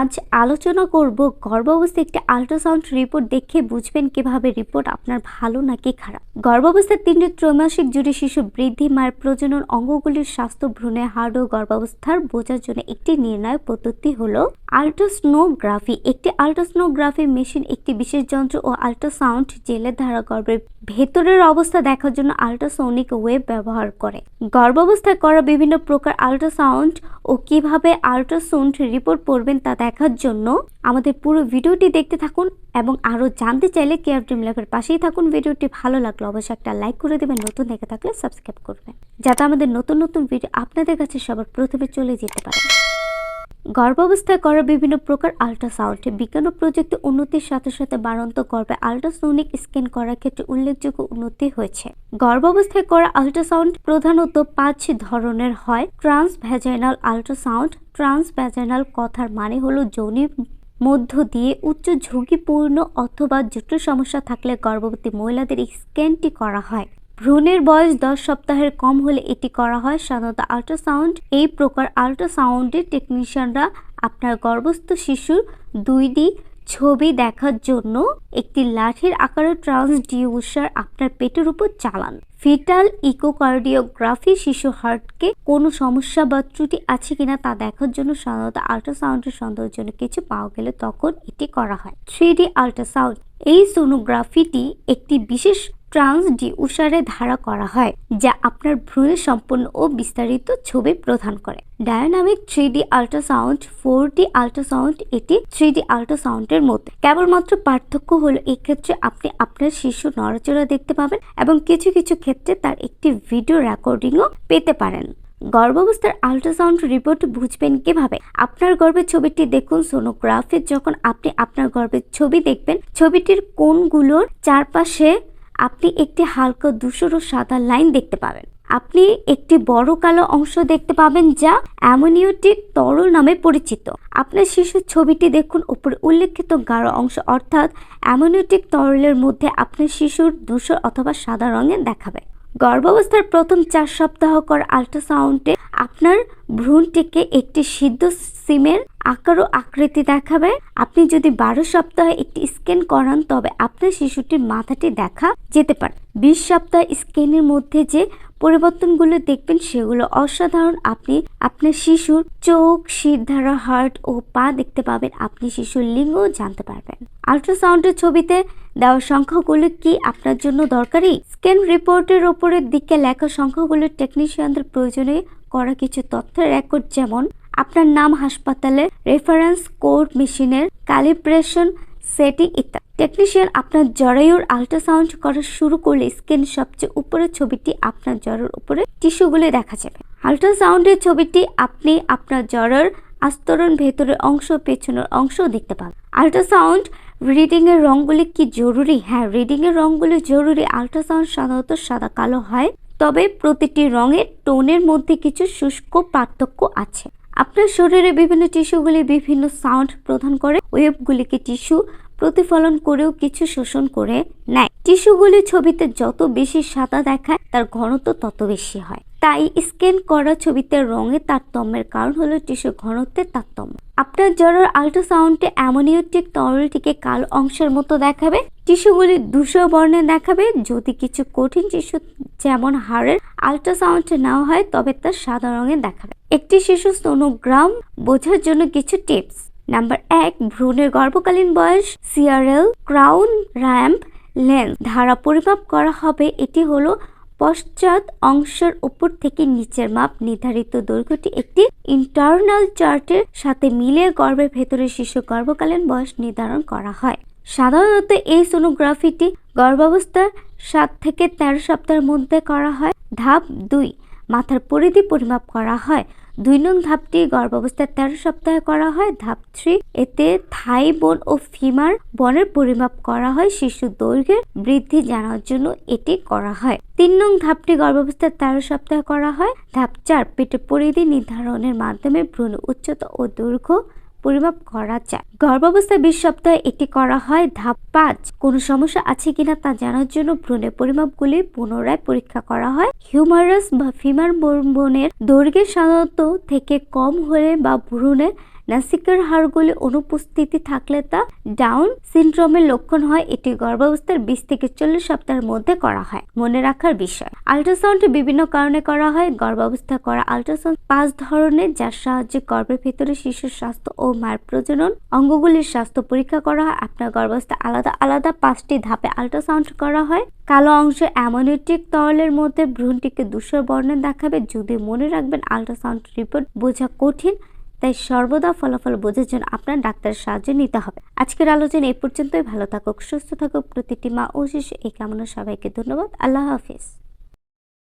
আজ আলোচনা করব গর্ভাবস্থায় একটি আল্ট্রাসাউন্ড রিপোর্ট দেখে বুঝবেন কীভাবে রিপোর্ট আপনার ভালো নাকি খারাপ। গর্ভাবস্থার তিনটি ত্রৈমাসিক জুড়ে শিশু বৃদ্ধি, মায়ের প্রজনন, অঙ্গগুলির স্বাস্থ্য ভ্রূণে হাড় ও গর্ভাবস্থার বোঝার জন্য একটি নির্ণায়ক পদ্ধতি হলো আল্ট্রাসনোগ্রাফি একটি আল্ট্রাসনোগ্রাফি মেশিন একটি বিশেষ যন্ত্র ও আল্ট্রাসাউন্ড জেলের ধারা গর্ভের ভেতরের অবস্থা দেখার জন্য আল্ট্রাসোনিক ওয়েব ব্যবহার করে। গর্ভাবস্থায় করা বিভিন্ন প্রকার আল্ট্রাসাউন্ড ও কীভাবে আল্ট্রাসাউন্ড রিপোর্ট পড়বেন তা দেখার জন্য আমাদের পুরো ভিডিওটি দেখতে থাকুন এবং আরও জানতে চাইলে কেয়ার ড্রিম ল্যাবের পাশেই থাকুন। ভিডিওটি ভালো লাগল অবশ্যই একটা লাইক করে দেবেন, নতুন দেখে থাকলে সাবস্ক্রাইব করবেন, যাতে আমাদের নতুন নতুন ভিডিও আপনাদের কাছে সবার প্রথমে চলে যেতে পারে। গর্ভাবস্থায় করা বিভিন্ন প্রকার আল্ট্রাসাউন্ড। বিজ্ঞান ও প্রযুক্তি উন্নতির সাথে সাথে বাড়ন্ত গর্ভে আল্ট্রাসোনিক স্ক্যান করার ক্ষেত্রে উল্লেখযোগ্য উন্নতি হয়েছে। গর্ভাবস্থায় করা আল্ট্রাসাউন্ড প্রধানত পাঁচ ধরনের হয়। Trans vaginal ultrasound trans vaginal কথার মানে হলো যৌনি মধ্য দিয়ে উচ্চ ঝুঁকিপূর্ণ অথবা জটিল সমস্যা থাকলে গর্ভবতী মহিলাদের স্ক্যানটি করা হয়। ভ্রূণের বয়স দশ সপ্তাহের কম হলে এটি করা হয়। সাধারণত আল্ট্রাসাউন্ড এই প্রকার আল্ট্রাসাউন্ডের টেকনিশিয়ানরা আপনার গর্ভস্থ শিশুর দুই ডি ছবি দেখার জন্য একটি লাঠির আকারের ট্রান্সডিউসার আপনার পেটের উপর চালান। ফিটাল ইকোকার্ডিওগ্রাফি শিশু হার্টকে কোনো সমস্যা বা ত্রুটি আছে কিনা তা দেখার জন্য সাধারণত আল্ট্রাসাউন্ডের সন্দেহের জন্য কিছু পাওয়া গেলে তখন এটি করা হয়। থ্রি ডি আল্ট্রাসাউন্ড এই সোনোগ্রাফিটি একটি বিশেষ ট্রান্সডিউসারে ধারা করা হয়, যা আপনার ভ্রূণের সম্পূর্ণ ও বিস্তারিত ছবি প্রদান করে। Dynamic three D ultrasound four D ultrasound এটি থ্রি ডি আল্ট্রাসাউন্ডের মধ্যে। কেবলমাত্র পার্থক্য হলো, এক্ষেত্রে আপনি আপনার শিশু নড়াচড়া দেখতে পাবেন এবং কিছু কিছু ক্ষেত্রে তার একটি ভিডিও রেকর্ডিংও পেতে পারেন। গর্ভাবস্থার আল্ট্রাসাউন্ড রিপোর্ট বুঝবেন কীভাবে? আপনার গর্ভের ছবিটি দেখুন সোনোগ্রাফে যখন আপনি আপনার গর্ভের ছবি দেখবেন, ছবিটির কোণগুলোর চারপাশে আপনি একটি হালকা ধূসর ও সাদা লাইন দেখতে পাবেন। আপনি একটি বড় কালো অংশ দেখতে পাবেন যা অ্যামোনিওটিক তরল নামে পরিচিত। আপনার শিশুর ছবিটি দেখুন, উপরে উল্লেখিত গাঢ় অংশ, অর্থাৎ অ্যামোনিওটিক তরলের মধ্যে আপনার শিশুর ধূসর অথবা সাদা রঙের দেখাবে। গর্ভাবস্থার প্রথম চার সপ্তাহ কর আল্ট্রাসাউন্ডে আপনার ভ্রূণটিকে একটি সিদ্ধ সিমের আকার ও আকৃতি দেখাবে। আপনি যদি বারো সপ্তাহে একটি স্ক্যান করান, তবে আপনার শিশুটির মাথাটি দেখা যেতে পারে। বিশ সপ্তাহ স্ক্যানের মধ্যে যে পরিবর্তনগুলো দেখবেন, সেগুলো অসাধারণ। আপনি আপনার শিশুর চোখ শিরধারা হার্ট ও পা দেখতে পাবেন। আপনি শিশুর লিঙ্গও জানতে পারবেন। আল্ট্রাসাউন্ডের ছবিতে দেওয়া সংখ্যাগুলো কি আপনার জন্য দরকারি? স্ক্যান রিপোর্টের ওপরের দিকে লেখা সংখ্যাগুলো টেকনিশিয়ানদের প্রয়োজনে করা কিছু তথ্যের রেকর্ড যেমন, আপনার নাম হাসপাতালের রেফারেন্স কোড মেশিনের ক্যালিব্রেশন সেটিং ইত্যাদি। টেকনিশিয়ান আপনার জরায়ুর আল্ট্রাসাউন্ড করা শুরু করলে স্ক্যান সবচেয়ে উপরের ছবিটি আপনার জ্বরের উপরে টিস্যুগুলি দেখা যাবে। আল্ট্রাসাউন্ডের ছবিটি আপনি আপনার জ্বরের আস্তরণ ভেতরের অংশ, পেছনের অংশ দেখতে পাবেন। আল্ট্রাসাউন্ড রিডিং এর রঙগুলি কি জরুরি? হ্যাঁ রিডিং এর রঙগুলি জরুরি। আল্ট্রাসাউন্ড সাধারণত সাদা, কালো হয়। তবে প্রতিটি রঙের টোনের মধ্যে কিছু শুষ্ক পার্থক্য আছে। আপনার শরীরে বিভিন্ন টিস্যুগুলি বিভিন্ন সাউন্ড প্রদান করে। ওয়েবগুলিকে টিস্যু প্রতিফলন করেও কিছু শোষণ করে নেয়। টিস্যুগুলি ছবিতে যত বেশি সাদা দেখায়, তার ঘনত্ব তত বেশি হয়। তাই স্ক্যান করা ছবিতে রঙের তারতম্যের কারণ হলো টিস্যু ঘনত্বের তারতম্য। আপনার জ্বরের আল্ট্রাসাউন্ডে অ্যামোনিওটিক তরলটিকে কালো অংশের মতো দেখাবে। টিস্যুগুলি ধূসর বর্ণে দেখাবে। যদি কিছু কঠিন টিস্যু যেমন হাড়ের আল্ট্রাসাউন্ড নেওয়া হয়, তবে তা সাদা রঙে দেখাবে। একটি শিশু সোনোগ্রাম বোঝার জন্য কিছু টিপস। নাম্বার এক, ভ্রূণের গর্ভকালীন বয়স সিআরএল ক্রাউন র্যাম্প লেন্স ধারা পরিমাপ করা হবে, এটি হলো পশ্চাৎ অংশের উপর থেকে নিচের মাপ। নির্ধারিত দৈর্ঘ্যটি একটি ইন্টারনাল চার্টের সাথে মিলে গর্ভের ভেতরে শিশু গর্ভকালীন বয়স নির্ধারণ করা হয়। সাধারণত এই সোনোগ্রাফিটি গর্ভাবস্থার সাত থেকে তেরো সপ্তাহের মধ্যে করা হয়। ধাপ দুই, মাথার পরিধি পরিমাপ করা হয়। দুই নং ধাপটি গর্ভাবস্থার তেরো সপ্তাহে করা হয়। ধাপ থ্রি, এতে থাই বোন ও ফিমার বনের পরিমাপ করা হয়। শিশু দৈর্ঘ্যের বৃদ্ধি জানার জন্য এটি করা হয়। তিন নং ধাপটি গর্ভাবস্থার তেরো সপ্তাহে করা হয়। ধাপ চার পেটে পরিধি নির্ধারণের মাধ্যমে ভ্রূণ উচ্চতা ও দৈর্ঘ্য পরিমাপ করা যায়। গর্ভাবস্থায় বিশ সপ্তাহে এটি করা হয় ধাপ পাঁচ। কোনো সমস্যা আছে কিনা তা জানার জন্য ভ্রূণের পরিমাপগুলি পুনরায় পরীক্ষা করা হয়। হিউমারাস বা ফিমার বোনের দৈর্ঘ্যের সাধারণত থেকে কম হলে বা ভ্রূণের নাসিকার হাড়গুলি অনুপস্থিতি থাকলে তা ডাউন সিনড্রোমের লক্ষণ হয়। এটি গর্ভাবস্থার বিশ থেকে চল্লিশ সপ্তাহের মধ্যে করা হয়। মনে রাখার বিষয়, আল্ট্রাসাউন্ড বিভিন্ন কারণে করা হয়। গর্ভাবস্থা করা আল্ট্রাসাউন্ড পাঁচ ধরনের, যার সাহায্যে গর্ভের ভেতরে শিশুর স্বাস্থ্য ও মায়ের প্রজনন অঙ্গগুলির স্বাস্থ্য পরীক্ষা করা হয়। আপনার গর্ভাবস্থা আলাদা আলাদা পাঁচটি ধাপে আল্ট্রাসাউন্ড করা হয়। কালো অংশ অ্যামোনিটিক তরলের মধ্যে ভ্রূণটিকে ধূসর বর্ণে দেখাবে। যদি মনে রাখবেন, আল্ট্রাসাউন্ড রিপোর্ট বোঝা কঠিন তাই সর্বদা ফলাফল বোঝার জন্য আপনার ডাক্তারের সাহায্য নিতে হবে। আজকের আলোচনা এই পর্যন্তই। ভালো থাকুক, সুস্থ থাকুক। প্রতিটি মা ও শিশু এই কামনা সবাইকে ধন্যবাদ। আল্লাহ হাফিজ।